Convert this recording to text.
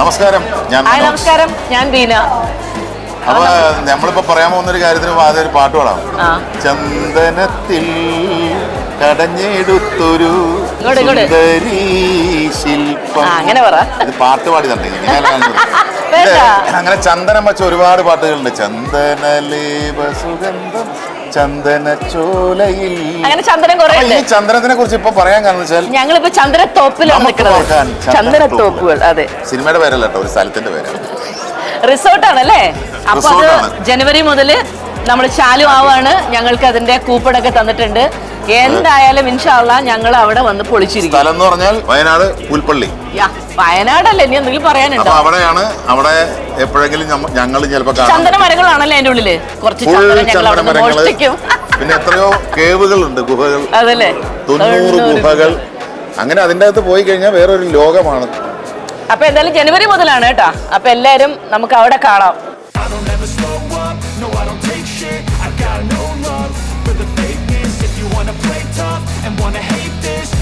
നമസ്കാരം ഞാൻ ഹായ് നമസ്കാരം. ഞാൻ ബീന. അപ്പൊ നമ്മളിപ്പോ പറയാൻ പോകുന്ന ഒരു കാര്യത്തിന് ആദ്യം ഒരു പാട്ട് പാടാം. ചന്ദനത്തിൽ കടഞ്ഞെടുത്തൊരു. ശില്പം. അങ്ങനെ പറ. ഇത് പാട്ട് പാടി തന്നെ. അങ്ങനെ ചന്ദനം വെച്ച ഒരുപാട് പാട്ടുകളുണ്ട്. ചന്ദനലേപ സുഗന്ധം ചന്ദന ചോലയിൽ. അങ്ങനെ ചന്ദനം കുറെ ഈ ചന്ദനത്തിനെ കുറിച്ച് ഇപ്പൊ പറയാൻ കാരണം വെച്ചാൽ ഞങ്ങളിപ്പോ ചന്ദ്രത്തോപ്പിലാണ് നമുക്ക് നിൽക്കുന്നത്. ചന്ദനത്തോപ്പുകൾ അതെ. സിനിമയുടെ പേരല്ല കേട്ടോ ഒരു സ്ഥലത്തിന്റെ പേരാണ്. റിസോർട്ടാണ് അല്ലേ അപ്പൊ അത് ജനുവരി മുതൽ നമ്മൾ ചാലു ആവാണ് ഞങ്ങൾക്ക് അതിന്റെ കൂപ്പണൊക്കെ തന്നിട്ടുണ്ട്. എന്തായാലും ഇൻഷാള്ള ഞങ്ങൾ അവിടെ വന്ന് പൊളിച്ചിരിക്കും. സ്ഥലം എന്ന് പറഞ്ഞാൽ വയനാട് പുൽപ്പള്ളി. യാ, വയനാടല്ലേ? ഇനി എന്തെങ്കിലും അപ്പൊ പറയാനുണ്ടോ അവിടെയാണ് അവിടെ എപ്പോഴെങ്കിലും ഞങ്ങൾ ചിലപ്പോ ചന്ദന മരങ്ങളാണല്ലേ അതിന്റെ ഉള്ളിൽ? കുറച്ച് ഫുൾ ചന്ദനം ഞങ്ങൾ മോഷ്ടിക്കും. പിന്നെ എത്രയോ കേവുകളുണ്ട് ഗുഹകൾ. അതല്ലേ? തൊണ്ണൂറ് തൊണ്ണൂറ് ഗുഹകൾ. അങ്ങനെ അതിന്റെ അകത്ത് പോയി കഴിഞ്ഞാൽ വേറൊരു ലോകമാണ്. അപ്പൊ എന്തായാലും ജനുവരി മുതലാണ് കേട്ടോ. അപ്പൊ എല്ലാരും നമുക്ക് അവിടെ കാണാം. I don't ever slow and wanna hate this